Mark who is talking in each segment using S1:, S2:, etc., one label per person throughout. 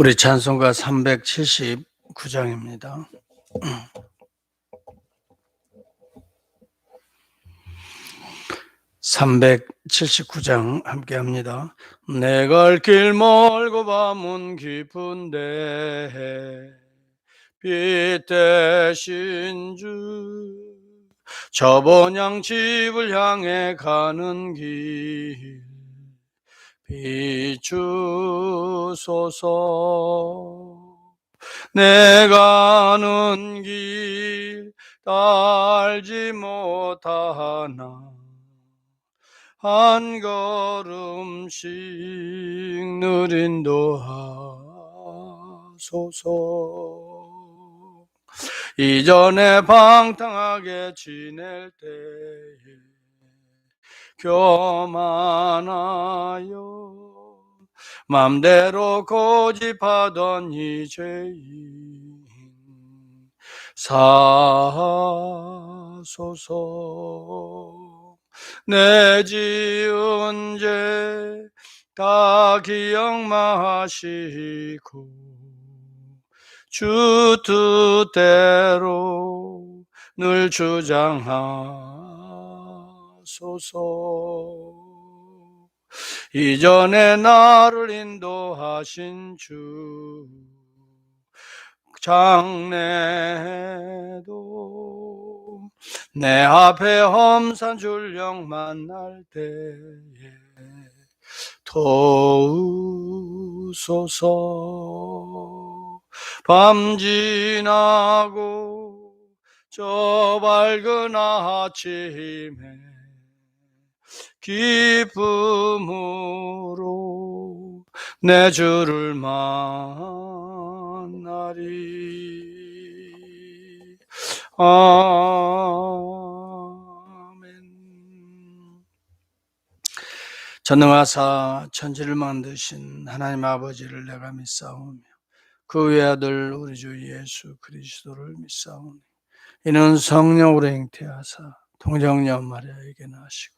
S1: 우리 찬송가 379장입니다. 379장 함께 합니다. 내갈길 멀고 밤은 깊은데 빛 대신 주 저번양 집을 향해 가는 길 비추소서. 내 가는 길 알지 못하나 한 걸음씩 느린도 하소서. 이전에 방탕하게 지낼 때에 교만하여 맘대로 고집하던 이제인 사소서 내 지은 죄 다 기억마시고 주 뜻대로 늘 주장하 소서. 이전에 나를 인도하신 주 장래도 내 앞에 험산 줄령 만날 때에 도우소서. 밤 지나고 저 밝은 아침에 기쁨으로 내 주를 만나리. 아멘. 전능하사 천지를 만드신 하나님 아버지를 내가 믿사오며 그 외아들 우리 주 예수 그리스도를 믿사오니 이는 성령으로 잉태하사 동정녀 마리아에게 나시고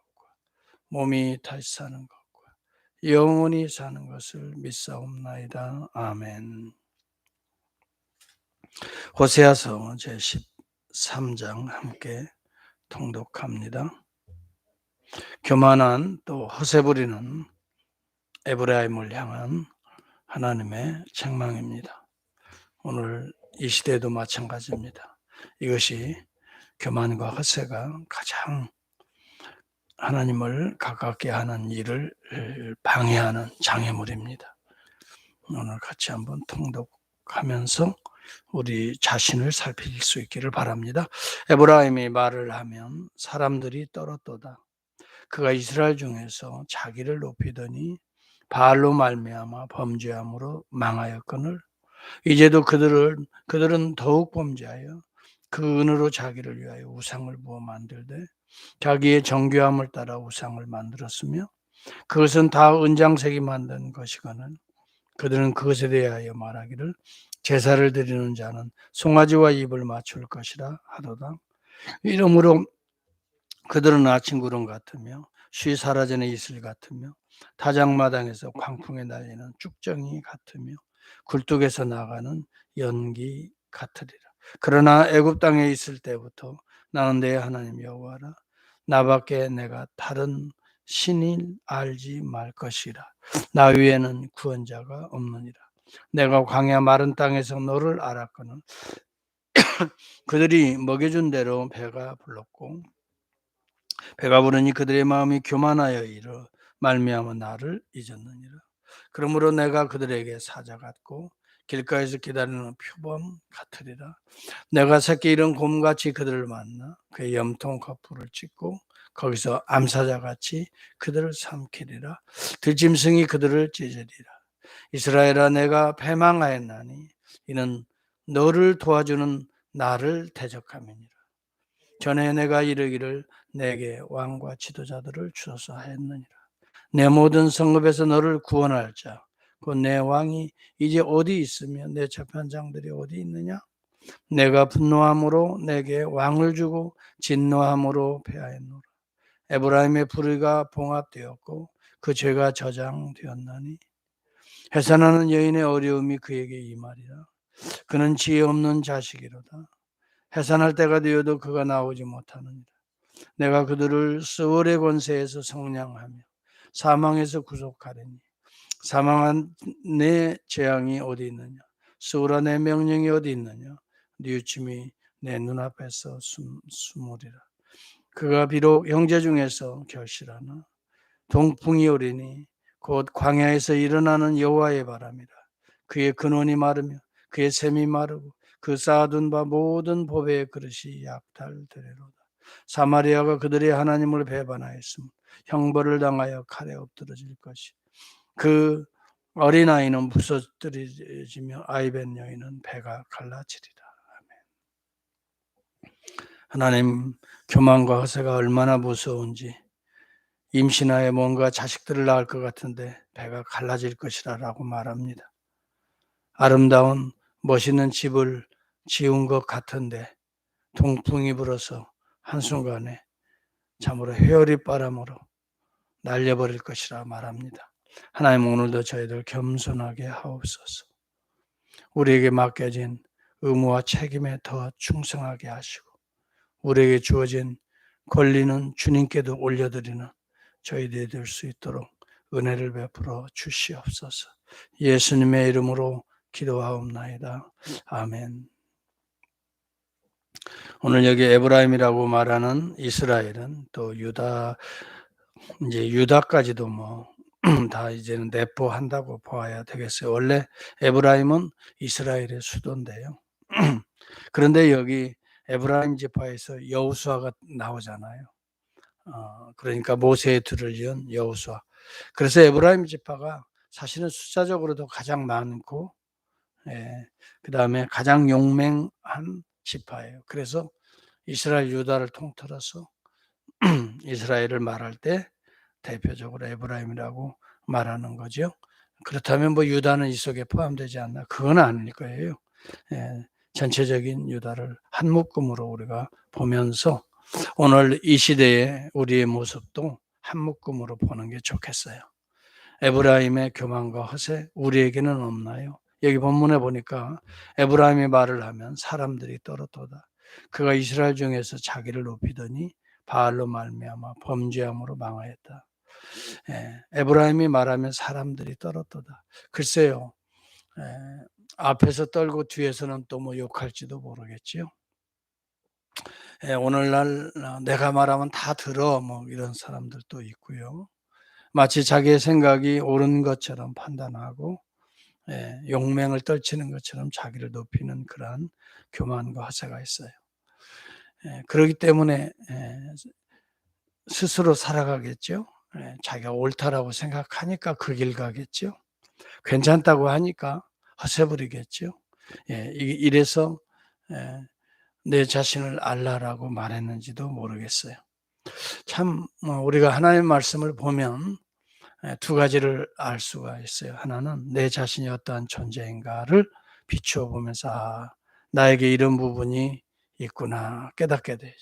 S1: 몸이 다시 사는 것과 영원히 사는 것을 믿사옵나이다. 아멘. 호세아서 제 13장 함께 통독합니다. 교만한 또 허세 부리는 에브라임을 향한 하나님의 책망입니다. 오늘 이 시대도 마찬가지입니다. 이것이 교만과 허세가 가장 하나님을 가깝게 하는 일을 방해하는 장애물입니다. 오늘 같이 한번 통독하면서 우리 자신을 살필 수 있기를 바랍니다. 에브라임이 말을 하면 사람들이 떨었도다. 그가 이스라엘 중에서 자기를 높이더니 바알로 말미암아 범죄함으로 망하였거늘 이제도 그들을 그들은 더욱 범죄하여 그 은으로 자기를 위하여 우상을 부어 만들되 자기의 정교함을 따라 우상을 만들었으며 그것은 다 은장색이 만든 것이거늘 그들은 그것에 대하여 말하기를 제사를 드리는 자는 송아지와 입을 맞출 것이라 하도다 이러므로 그들은 아침 구름 같으며 쉬 사라지는 이슬 같으며 타작마당에서 광풍에 날리는 쭉정이 같으며 굴뚝에서 나가는 연기 같으리라. 그러나 애굽 땅에 있을 때부터 나는 내 하나님 여호와라. 나밖에 내가 다른 신인 알지 말 것이라. 나 위에는 구원자가 없느니라. 내가 광야 마른 땅에서 너를 알았거늘 그들이 먹여준 대로 배가 불렀고 배가 부르니 그들의 마음이 교만하여 이르 말미암아 나를 잊었느니라. 그러므로 내가 그들에게 사자 같고 길가에서 기다리는 표범 같으리라. 내가 새끼 이런 곰같이 그들을 만나 그의 염통 거풀을 찢고 거기서 암사자같이 그들을 삼키리라. 들짐승이 그들을 찢으리라. 이스라엘아 내가 패망하였나니 이는 너를 도와주는 나를 대적함이니라. 전에 내가 이르기를 내게 왕과 지도자들을 주소서 하였느니라. 내 모든 성읍에서 너를 구원할 자, 곧내 왕이 이제 어디 있으며 내 재판장들이 어디 있느냐? 내가 분노함으로 내게 왕을 주고 진노함으로 패하였노라. 에브라임의 불의가 봉합되었고 그 죄가 저장되었나니 해산하는 여인의 어려움이 그에게 임하리라. 그는 지혜 없는 자식이로다. 해산할 때가 되어도 그가 나오지 못하느니라. 내가 그들을 스월의 권세에서 성량하며 사망에서 구속하리니 사망한 내 재앙이 어디 있느냐? 스월아 내 명령이 어디 있느냐? 뉘우침이 내 눈앞에서 숨, 숨으리라. 그가 비록 형제 중에서 결실하나 동풍이 오리니 곧 광야에서 일어나는 여호와의 바람이라. 그의 근원이 마르며 그의 샘이 마르고 그 쌓아둔 바 모든 보배의 그릇이 약탈되리로다. 사마리아가 그들의 하나님을 배반하였음 형벌을 당하여 칼에 엎드러질 것이. 그 어린아이는 부서뜨리지며 아이벤 여인은 배가 갈라지리라. 아멘. 하나님 교만과 허세가 얼마나 무서운지 임신하에 뭔가 자식들을 낳을 것 같은데 배가 갈라질 것이라라고 말합니다. 아름다운 멋있는 집을 지은 것 같은데 동풍이 불어서 한순간에 참으로 회오리 바람으로 날려버릴 것이라 말합니다. 하나님 오늘도 저희들 겸손하게 하옵소서. 우리에게 맡겨진 의무와 책임에 더 충성하게 하시고 우리에게 주어진 권리는 주님께도 올려드리는 저희들이 될 수 있도록 은혜를 베풀어 주시옵소서. 예수님의 이름으로 기도하옵나이다. 아멘. 오늘 여기 에브라임이라고 말하는 이스라엘은 또 유다 이제 유다까지도 뭐 다 이제는 내포한다고 보아야 되겠어요. 원래 에브라임은 이스라엘의 수도인데요. 그런데 여기 에브라임 지파에서 여우수아가 나오잖아요. 어, 그러니까 모세의 둘을 이은 여우수아. 그래서 에브라임 지파가 사실은 숫자적으로도 가장 많고, 예, 그 다음에 가장 용맹한 지파예요. 그래서 이스라엘 유다를 통틀어서 이스라엘을 말할 때 대표적으로 에브라임이라고 말하는 거죠. 그렇다면 뭐 유다는 이 속에 포함되지 않나? 그건 아닐 거예요. 예, 전체적인 유다를 한 묶음으로 우리가 보면서 오늘 이 시대의 우리의 모습도 한 묶음으로 보는 게 좋겠어요. 에브라임의 교만과 허세 우리에게는 없나요? 여기 본문에 보니까 에브라임이 말을 하면 사람들이 떨어도다. 그가 이스라엘 중에서 자기를 높이더니 바알로 말미암아 범죄함으로 망하였다. 예, 에브라임이 말하면 사람들이 떨었도다. 글쎄요. 예, 앞에서 떨고 뒤에서는 또 뭐 욕할지도 모르겠지요. 예, 오늘날 어, 내가 말하면 다 들어 뭐 이런 사람들도 있고요. 마치 자기의 생각이 옳은 것처럼 판단하고 예, 용맹을 떨치는 것처럼 자기를 높이는 그러한 교만과 허세가 있어요. 예, 그렇기 때문에 예, 스스로 살아가겠죠. 예, 자기가 옳다라고 생각하니까 그 길 가겠죠. 괜찮다고 하니까 허세 부리겠죠. 예, 이래서 예, 내 자신을 알라라고 말했는지도 모르겠어요. 참뭐 우리가 하나님의 말씀을 보면 두 가지를 알 수가 있어요. 하나는 내 자신이 어떠한 존재인가를 비추어 보면서 아, 나에게 이런 부분이 있구나 깨닫게 되죠.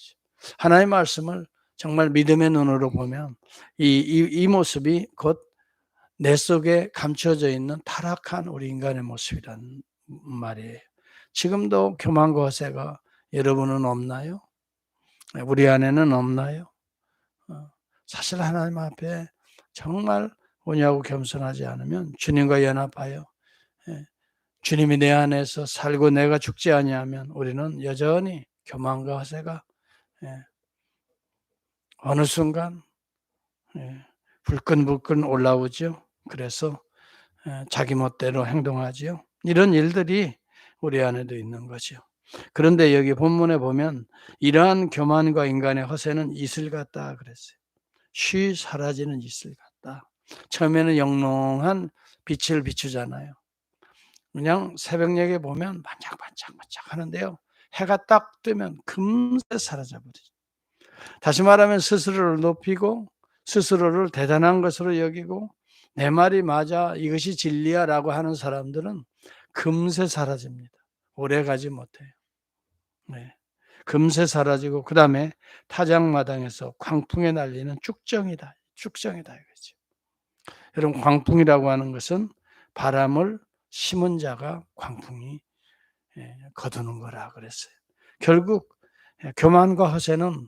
S1: 하나님의 말씀을 정말 믿음의 눈으로 보면 이, 이, 이 모습이 곧 내 속에 감춰져 있는 타락한 우리 인간의 모습이란 말이에요. 지금도 교만과 허세가 여러분은 없나요? 우리 안에는 없나요? 어, 사실 하나님 앞에 정말 오냐고 겸손하지 않으면 주님과 연합하여 예, 주님이 내 안에서 살고 내가 죽지 아니하면 우리는 여전히 교만과 허세가 예, 어느 순간 예, 불끈불끈 올라오죠. 그래서 자기 멋대로 행동하지요. 이런 일들이 우리 안에도 있는 거죠. 그런데 여기 본문에 보면 이러한 교만과 인간의 허세는 이슬 같다 그랬어요. 쉬 사라지는 이슬 같다. 처음에는 영롱한 빛을 비추잖아요. 그냥 새벽녘에 보면 반짝반짝 반짝 하는데요. 해가 딱 뜨면 금세 사라져 버리죠. 다시 말하면 스스로를 높이고 스스로를 대단한 것으로 여기고 내 말이 맞아 이것이 진리야 라고 하는 사람들은 금세 사라집니다. 오래 가지 못해요. 네. 금세 사라지고 그 다음에 타작마당에서 광풍에 날리는 쭉정이다. 쭉정이다 이거죠. 여러분 광풍이라고 하는 것은 바람을 심은 자가 광풍이 예, 거두는 거라 그랬어요. 결국 예, 교만과 허세는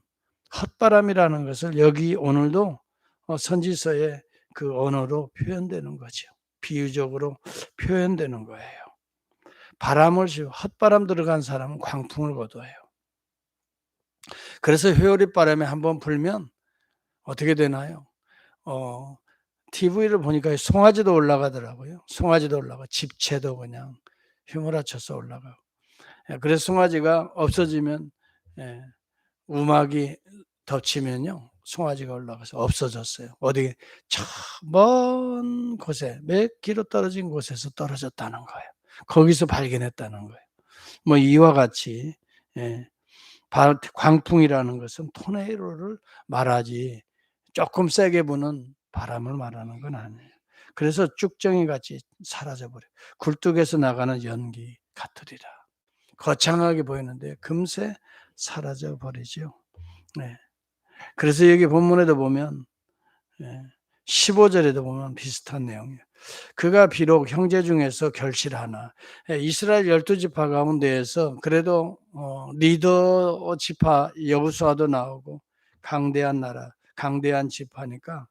S1: 헛바람이라는 것을 여기 오늘도 어, 선지서의 그 언어로 표현되는 거죠. 비유적으로 표현되는 거예요. 바람을 헛바람 들어간 사람은 광풍을 거둬요. 그래서 회오리 바람에 한번 불면 어떻게 되나요? 어, TV를 보니까 송아지도 올라가더라고요. 송아지도 올라가, 집채도 그냥 휘몰아쳐서 올라가고. 예, 그래서 송아지가 없어지면 예, 우막이 덮치면요. 송아지가 올라가서 없어졌어요. 어디 저먼 곳에 몇 킬로 떨어진 곳에서 떨어졌다는 거예요. 거기서 발견했다는 거예요. 뭐 이와 같이 예, 광풍이라는 것은 토네이로를 말하지 조금 세게 부는 바람을 말하는 건 아니에요. 그래서 쭉정이 같이 사라져 버려. 굴뚝에서 나가는 연기 같으리라. 거창하게 보이는데 금세 사라져 버리죠. 네. 그래서 여기 본문에도 보면 15절에도 보면 비슷한 내용이에요. 그가 비록 형제 중에서 결실하나 예, 이스라엘 열두 지파 가운데에서 그래도 어, 리더 지파 여부수아도 나오고 강대한 나라 강대한 지파니까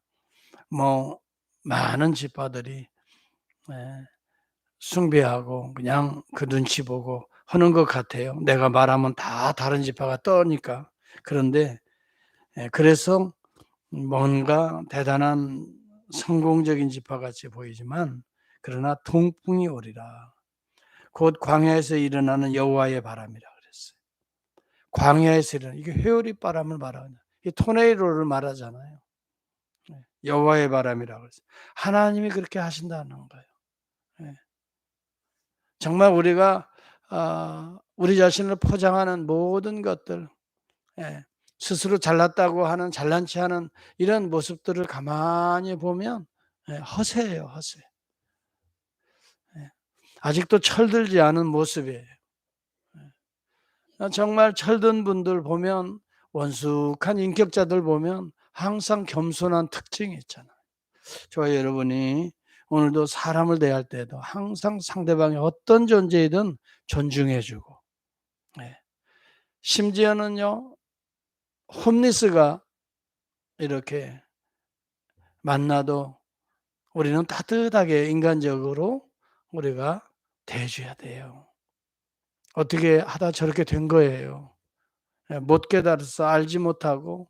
S1: 뭐 많은 지파들이 예, 숭배하고 그냥 그 눈치 보고 하는 것 같아요. 내가 말하면 다 다른 지파가 떠니까 그런데 예, 그래서 뭔가 대단한 성공적인 지파 같이 보이지만 그러나 동풍이 오리라. 곧 광야에서 일어나는 여호와의 바람이라 그랬어요. 광야에서 일어나는 이게 회오리 바람을 말하는 이 토네이로를 말하잖아요. 네, 여호와의 바람이라 그랬어요. 하나님이 그렇게 하신다는 거예요. 네. 정말 우리가 아, 우리 자신을 포장하는 모든 것들 예, 스스로 잘났다고 하는 잘난 체 하는 이런 모습들을 가만히 보면 예, 허세예요, 허세. 예. 아직도 철들지 않은 모습이에요. 예. 정말 철든 분들 보면 원숙한 인격자들 보면 항상 겸손한 특징이 있잖아요. 저와 여러분이 오늘도 사람을 대할 때도 항상 상대방이 어떤 존재이든 존중해주고, 심지어는요, 홈리스가 이렇게 만나도 우리는 따뜻하게 인간적으로 우리가 대해줘야 돼요. 어떻게 하다 저렇게 된 거예요. 예, 못 깨달아서 알지 못하고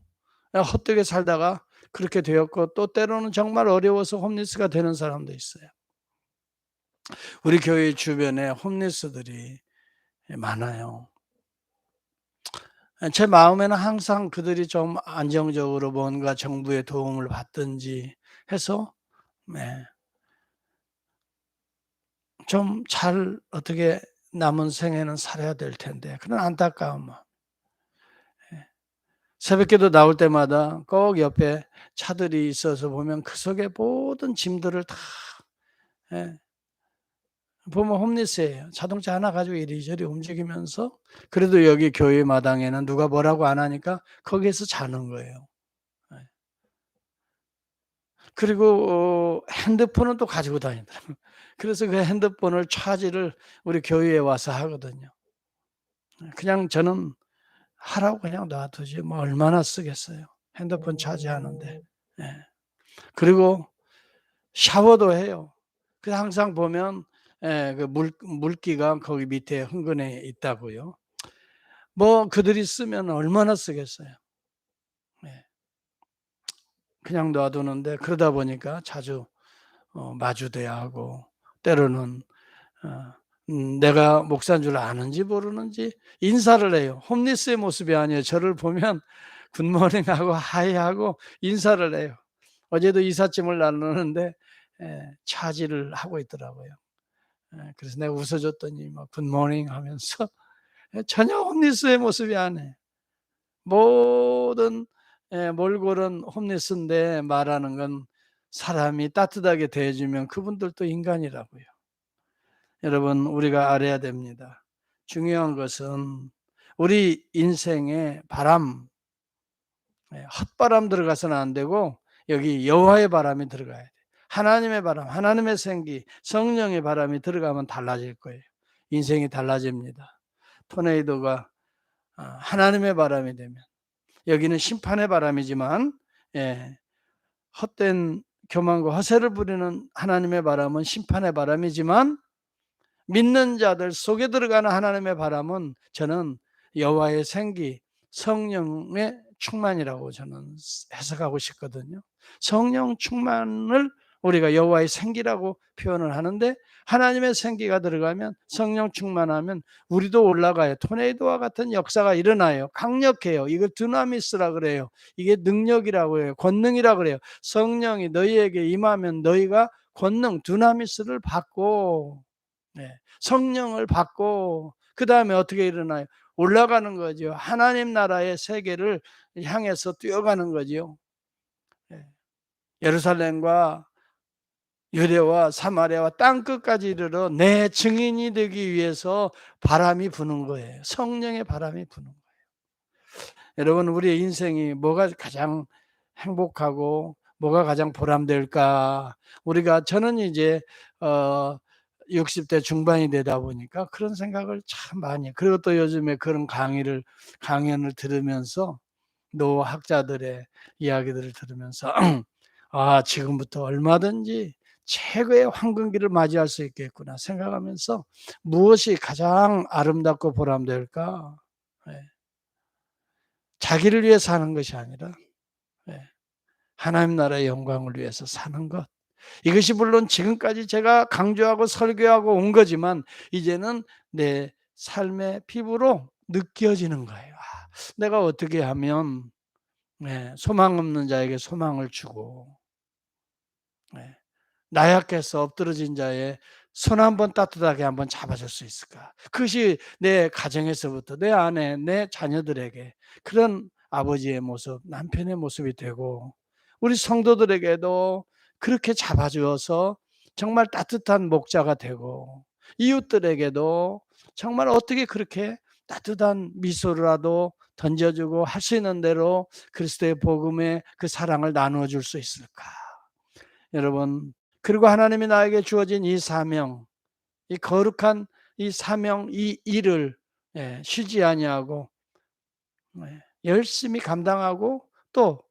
S1: 헛되게 살다가 그렇게 되었고 또 때로는 정말 어려워서 홈리스가 되는 사람도 있어요. 우리 교회 주변에 홈리스들이 많아요. 제 마음에는 항상 그들이 좀 안정적으로 뭔가 정부의 도움을 받든지 해서 네. 좀잘 어떻게 남은 생에는 살아야 될 텐데 그런 안타까움. 예. 새벽기도 나올 때마다 꼭 옆에 차들이 있어서 보면 그 속에 모든 짐들을 다 예. 보면 홈리스예요. 자동차 하나 가지고 이리저리 움직이면서 그래도 여기 교회 마당에는 누가 뭐라고 안 하니까 거기에서 자는 거예요. 네. 그리고 어, 핸드폰은 또 가지고 다니더라고요. 그래서 그 핸드폰을 차지를 우리 교회에 와서 하거든요. 그냥 저는 하라고 그냥 놔두지 뭐 얼마나 쓰겠어요. 핸드폰 차지하는데. 네. 그리고 샤워도 해요. 그 항상 보면 예, 그 물, 물기가 거기 밑에 흥건해 있다고요. 뭐 그들이 쓰면 얼마나 쓰겠어요. 예. 그냥 놔두는데 그러다 보니까 자주 어, 마주돼야 하고 때로는 어, 음, 내가 목사인 줄 아는지 모르는지 인사를 해요. 홈리스의 모습이 아니에요. 저를 보면 굿모닝하고 하이하고 인사를 해요. 어제도 이삿짐을 나누는데 예, 차지를 하고 있더라고요. 예, 그래서 내가 웃어줬더니 막 굿모닝 하면서 전혀 홈리스의 모습이 아니에요. 모든 예, 몰골은 홈리스인데 말하는 건 사람이 따뜻하게 대해주면 그분들도 인간이라고요. 여러분 우리가 알아야 됩니다. 중요한 것은 우리 인생의 바람, 예, 헛바람 들어가서는 안 되고 여기 여호와의 바람이 들어가야 돼. 하나님의 바람, 하나님의 생기, 성령의 바람이 들어가면 달라질 거예요. 인생이 달라집니다. 토네이도가 아, 하나님의 바람이 되면 여기는 심판의 바람이지만 예, 헛된 교만과 허세를 부리는 하나님의 바람은 심판의 바람이지만 믿는 자들 속에 들어가는 하나님의 바람은 저는 여호와의 생기, 성령의 충만이라고 저는 해석하고 싶거든요. 성령 충만을 우리가 여호와의 생기라고 표현을 하는데 하나님의 생기가 들어가면 성령 충만하면 우리도 올라가요. 토네이도와 같은 역사가 일어나요. 강력해요. 이걸 드나미스라 그래요. 이게 능력이라고 해요. 권능이라 그래요. 성령이 너희에게 임하면 너희가 권능 드나미스를 받고 네, 성령을 받고 그 다음에 어떻게 일어나요? 올라가는 거죠. 하나님 나라의 세계를 향해서 뛰어가는 거죠. 네. 예루살렘과 유대와 사마리아와 땅 끝까지 이르러 내 증인이 되기 위해서 바람이 부는 거예요. 성령의 바람이 부는 거예요. 여러분 우리의 인생이 뭐가 가장 행복하고 뭐가 가장 보람될까? 우리가 저는 이제 어 60대 중반이 되다 보니까 그런 생각을 참 많이. 그리고 또 요즘에 그런 강의를 강연을 들으면서 노 학자들의 이야기들을 들으면서 아 지금부터 얼마든지 최고의 황금기를 맞이할 수 있겠구나 생각하면서 무엇이 가장 아름답고 보람될까? 네. 자기를 위해 사는 것이 아니라 네. 하나님 나라의 영광을 위해서 사는 것. 이것이 물론 지금까지 제가 강조하고 설교하고 온 거지만 이제는 내 삶의 피부로 느껴지는 거예요. 아, 내가 어떻게 하면 네, 소망 없는 자에게 소망을 주고 네, 나약해서 엎드러진 자의 손 한번 따뜻하게 한번 잡아줄 수 있을까? 그것이 내 가정에서부터 내 아내, 내 자녀들에게 그런 아버지의 모습, 남편의 모습이 되고 우리 성도들에게도 그렇게 잡아주어서 정말 따뜻한 목자가 되고 이웃들에게도 정말 어떻게 그렇게 따뜻한 미소라도 던져주고 할 수 있는 대로 그리스도의 복음의 그 사랑을 나누어 줄 수 있을까? 여러분 그리고 하나님이 나에게 주어진 이 사명, 이 거룩한 이 사명, 이 일을 예, 쉬지 아니하고 예, 열심히 감당하고 또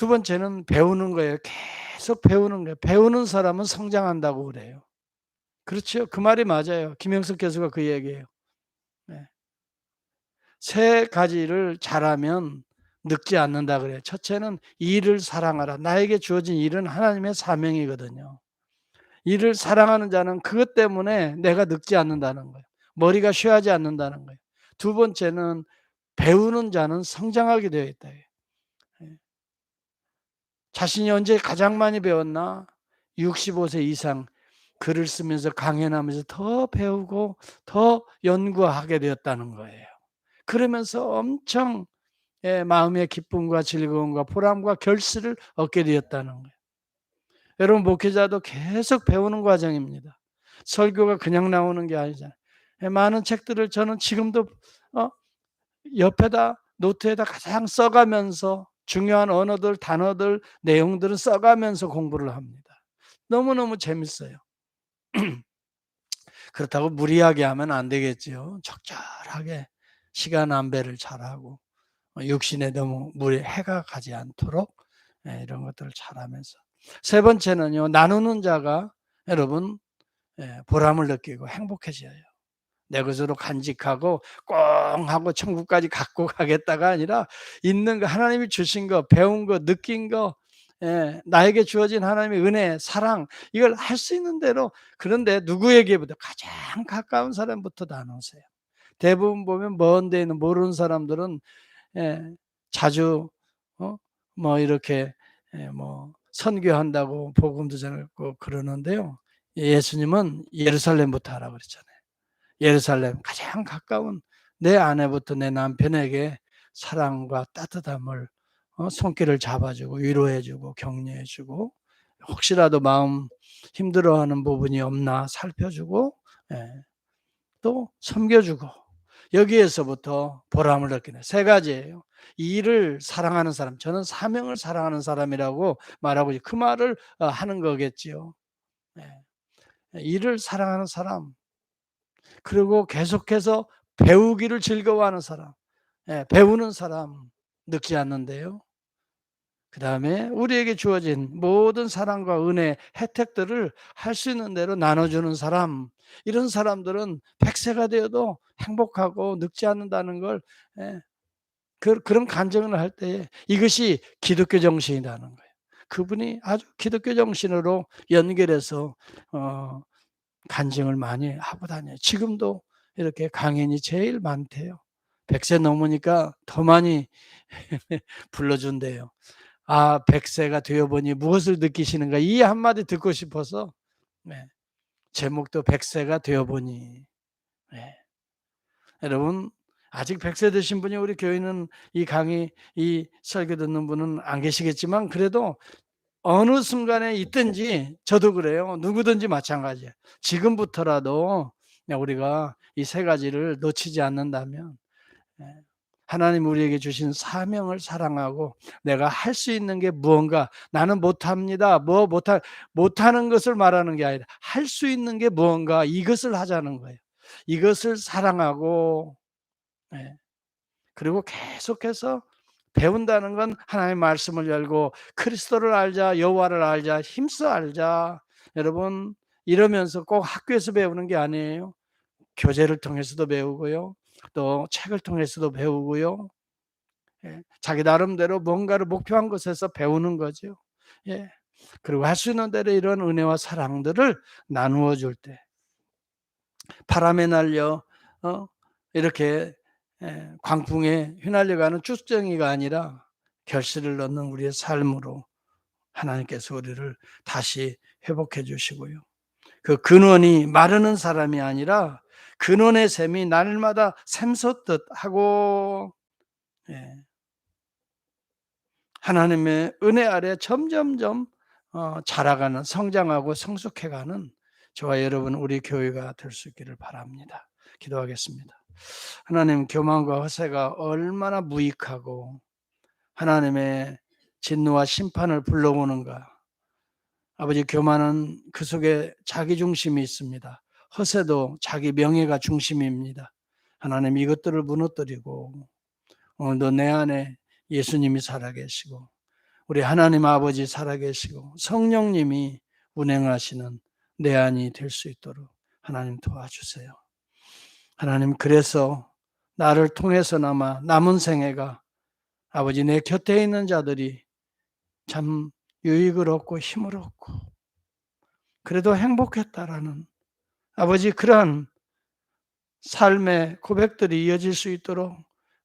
S1: 두 번째는 배우는 거예요. 계속 배우는 거예요. 배우는 사람은 성장한다고 그래요. 그렇죠. 그 말이 맞아요. 김영석 교수가 그 얘기예요. 네. 세 가지를 잘하면 늙지 않는다 그래요. 첫째는 일을 사랑하라. 나에게 주어진 일은 하나님의 사명이거든요. 일을 사랑하는 자는 그것 때문에 내가 늙지 않는다는 거예요. 머리가 쉬하지 않는다는 거예요. 두 번째는 배우는 자는 성장하게 되어 있다. 예. 자신이 언제 가장 많이 배웠나? 65세 이상 글을 쓰면서 강연하면서 더 배우고 더 연구하게 되었다는 거예요. 그러면서 엄청 예, 마음의 기쁨과 즐거움과 보람과 결실을 얻게 되었다는 거예요. 여러분 목회자도 계속 배우는 과정입니다. 설교가 그냥 나오는 게 아니잖아요. 예, 많은 책들을 저는 지금도 어, 옆에다 노트에다 가장 써가면서 중요한 언어들, 단어들, 내용들을 써가면서 공부를 합니다. 너무너무 재밌어요. 그렇다고 무리하게 하면 안 되겠죠. 적절하게 시간 안배를 잘하고 어, 육신에 너무 물에 해가 가지 않도록 예, 이런 것들을 잘하면서 세 번째는요 나누는 자가 여러분 예, 보람을 느끼고 행복해져요. 내 것으로 간직하고 꽁 하고 천국까지 갖고 가겠다가 아니라 있는 거 하나님이 주신 거 배운 거 느낀 거 예, 나에게 주어진 하나님의 은혜, 사랑 이걸 할 수 있는 대로 그런데 누구에게부터 가장 가까운 사람부터 나누세요. 대부분 보면 먼 데는 모르는 사람들은 예, 자주 어? 뭐 이렇게 예, 뭐 선교한다고 복음도 전하고 그러는데요. 예수님은 예루살렘부터 하라 그랬잖아요. 예루살렘 가장 가까운 내 아내부터 내 남편에게 사랑과 따뜻함을 어, 손길을 잡아주고 위로해주고 격려해주고 혹시라도 마음 힘들어하는 부분이 없나 살펴주고 예, 또 섬겨주고 여기에서부터 보람을 느끼는 세 가지예요. 일을 사랑하는 사람, 저는 사명을 사랑하는 사람이라고 말하고 그 말을 어, 하는 거겠지요. 예. 일을 사랑하는 사람, 그리고 계속해서 배우기를 즐거워하는 사람, 예, 배우는 사람 늙지 않는데요. 그 다음에 우리에게 주어진 모든 사랑과 은혜, 혜택들을 할 수 있는 대로 나눠주는 사람, 이런 사람들은 백세가 되어도 행복하고 늙지 않는다는 걸, 예, 그, 그런 간증을 할때 이것이 기독교 정신이라는 거예요. 그분이 아주 기독교 정신으로 연결해서, 어, 간증을 많이 하고 다녀요. 지금도 이렇게 강연이 제일 많대요. 100세 넘으니까 더 많이 불러준대요. 아, 100세가 되어보니 무엇을 느끼시는가? 이 한마디 듣고 싶어서, 네. 제목도 100세가 되어보니. 네. 여러분, 아직 100세 되신 분이 우리 교회는 이 강의, 이 설교 듣는 분은 안 계시겠지만, 그래도 어느 순간에 있든지 저도 그래요. 누구든지 마찬가지예요. 지금부터라도 우리가 이 세 가지를 놓치지 않는다면 예, 하나님 우리에게 주신 사명을 사랑하고 내가 할 수 있는 게 무언가 나는 못합니다. 뭐 못하, 못하는 것을 말하는 게 아니라 할 수 있는 게 무언가 이것을 하자는 거예요. 이것을 사랑하고 예, 그리고 계속해서 배운다는 건 하나님의 말씀을 열고 그리스도를 알자, 여호와를 알자, 힘써 알자. 여러분 이러면서 꼭 학교에서 배우는 게 아니에요. 교재를 통해서도 배우고요. 또 책을 통해서도 배우고요. 예, 자기 나름대로 뭔가를 목표한 것에서 배우는 거죠. 예. 그리고 할 수 있는 대로 이런 은혜와 사랑들을 나누어 줄 때, 바람에 날려 어, 이렇게 예, 광풍에 휘날려가는 쭉정이가 아니라 결실을 넣는 우리의 삶으로 하나님께서 우리를 다시 회복해 주시고요. 그 근원이 마르는 사람이 아니라 근원의 샘이 날마다 샘솟듯 하고 예. 하나님의 은혜 아래 점점점 어, 자라가는 성장하고 성숙해가는 저와 여러분 우리 교회가 될 수 있기를 바랍니다. 기도하겠습니다. 하나님 교만과 허세가 얼마나 무익하고 하나님의 진노와 심판을 불러오는가. 아버지 교만은 그 속에 자기 중심이 있습니다. 허세도 자기 명예가 중심입니다. 하나님 이것들을 무너뜨리고 오늘도 내 안에 예수님이 살아계시고 우리 하나님 아버지 살아계시고 성령님이 운행하시는 내 안이 될 수 있도록 하나님 도와주세요. 하나님 그래서 나를 통해서나마 남은 생애가 아버지 내 곁에 있는 자들이 참 유익을 얻고 힘을 얻고 그래도 행복했다라는 아버지 그러한 삶의 고백들이 이어질 수 있도록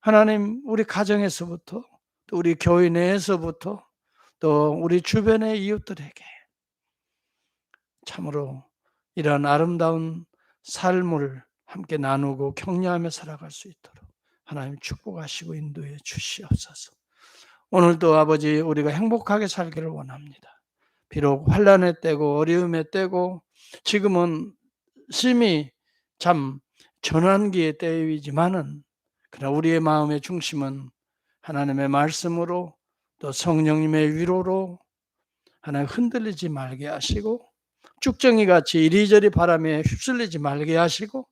S1: 하나님 우리 가정에서부터 또 우리 교회 내에서부터 또 우리 주변의 이웃들에게 참으로 이러한 아름다운 삶을 함께 나누고 격려하며 살아갈 수 있도록 하나님 축복하시고 인도해 주시옵소서. 오늘도 아버지 우리가 행복하게 살기를 원합니다. 비록 환란의 때고 어려움의 때고 지금은 심히 참 전환기의 때이지만은 그러나 우리의 마음의 중심은 하나님의 말씀으로 또 성령님의 위로로 하나님 흔들리지 말게 하시고 쭉정이 같이 이리저리 바람에 휩쓸리지 말게 하시고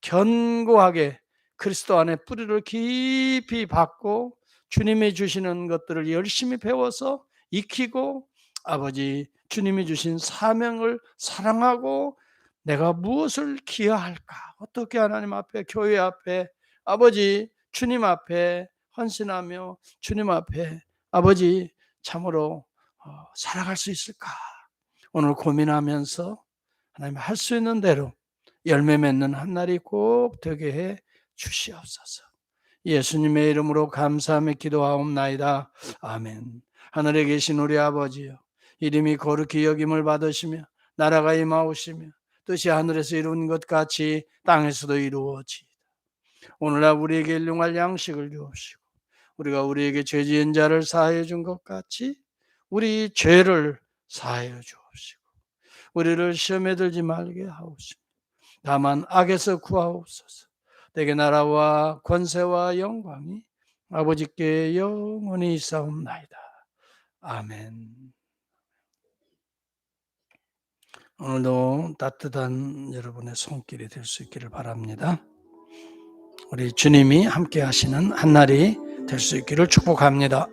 S1: 견고하게 그리스도 안에 뿌리를 깊이 받고 주님이 주시는 것들을 열심히 배워서 익히고 아버지 주님이 주신 사명을 사랑하고 내가 무엇을 기여할까? 어떻게 하나님 앞에, 교회 앞에, 아버지, 주님 앞에 헌신하며 주님 앞에 아버지 참으로 어, 살아갈 수 있을까? 오늘 고민하면서 하나님 할 수 있는 대로 열매 맺는 한 날이 꼭 되게 해 주시옵소서. 예수님의 이름으로 감사하며 기도하옵나이다. 아멘. 하늘에 계신 우리 아버지여, 이름이 거룩히 여김을 받으시며 나라가 임하오시며 뜻이 하늘에서 이루어진 것 같이 땅에서도 이루어지이다. 오늘날 우리에게 일용할 양식을 주옵시고 우리가 우리에게 죄 지은 자를 사하여 준 것 같이 우리 죄를 사하여 주옵시고 우리를 시험에 들지 말게 하옵시며 다만 악에서 구하옵소서 내게 나라와 권세와 영광이 아버지께 영원히 있사옵나이다. 아멘. 오늘도 따뜻한 여러분의 손길이 될 수 있기를 바랍니다. 우리 주님이 함께 하시는 한날이 될 수 있기를 축복합니다.